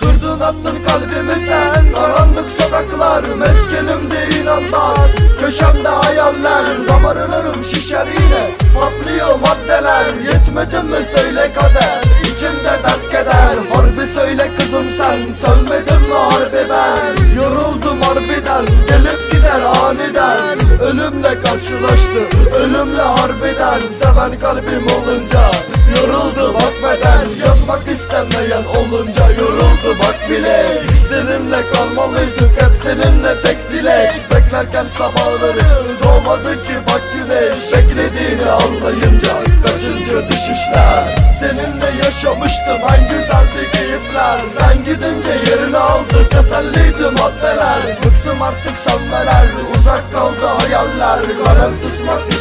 Kırdın attın kalbimi sen. Karanlık sokaklar Meskenimde inan bak Köşemde hayaller Damarlarım şişer yine. Patlıyor maddeler Yetmedi mi söyle kader? İçimde dert keder Harbi söyle kızım sen. Sevmedin mi harbi ben? Yoruldum harbiden Gelip gider aniden. Ölümle karşılaştı Ölümle harbiden. Seven kalbim olunca Yoruldu Bak bile. Seninle kalmalıydık Hep seninle tek dilek. Beklerken sabahları Doğmadı ki bak güneş. Beklediğini anlayınca Kaçıncı düşüşler? Seninle yaşamıştım en güzeldi keyifler. Sen gidince yerini aldı Teselliydi maddeler. Bıktım artık sanmeler Uzak kaldı hayaller. Kalem tutmak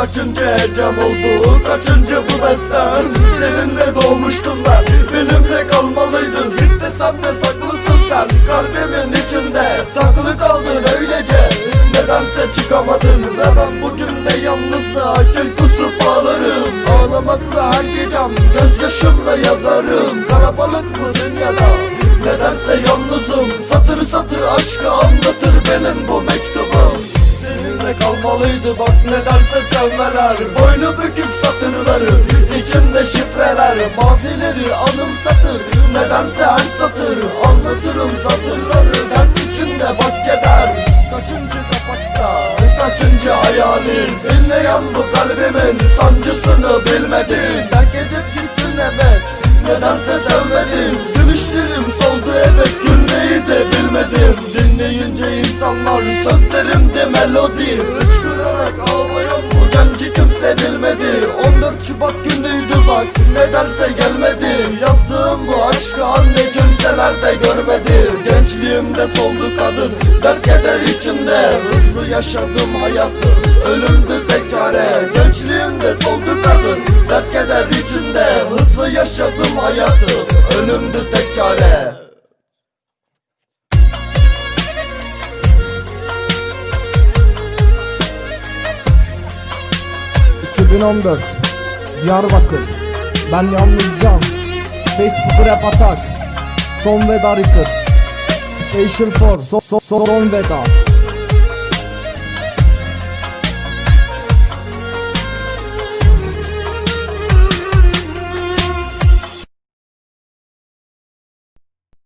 Kaçıncı hecem oldu? Kaçıncı bu bestem Seninle doğmuştum ben Benimle kalmalıydın. Git desem de saklısın sen Kalbimin içinde Saklı kaldın öylece. Nedense çıkamadın Ve ben bugün de yalnızlığa Kül kalmalıydı bak nedense sevmeler Boynu bükük satırları içinde şifreler. Mazileri anımsatır Nedense her satır. Anlatırım satırları Dert içinde bak keder. Kaçıncı kapakta Kaçıncı hayalim Dinleyen bu kalbimin Sancısını bilmedin Terk edip gittin evet Nedense sevmedin Gülüşlerim soldu evet Gülmeyi de bilmedim Dinleyince insanlar Sözlerimde melodi Hıçkırarak ağlayan bu genci kimse bilmedi 14 Şubat günüydü bak Nedense gelmedi. Yazdığım bu aşkı anne kimseler de görmedi. Gençliğimde soldu kadın Dert keder içinde. Hızlı yaşadım hayatı Ölümdü tek çare. Gençliğimde soldu kadın Dert keder içinde. Hızlı yaşadım hayatı ...2014 Diyarbakır. Ben yalnız can Facebook rap atar Son veda records. Special for so, so, so, Son veda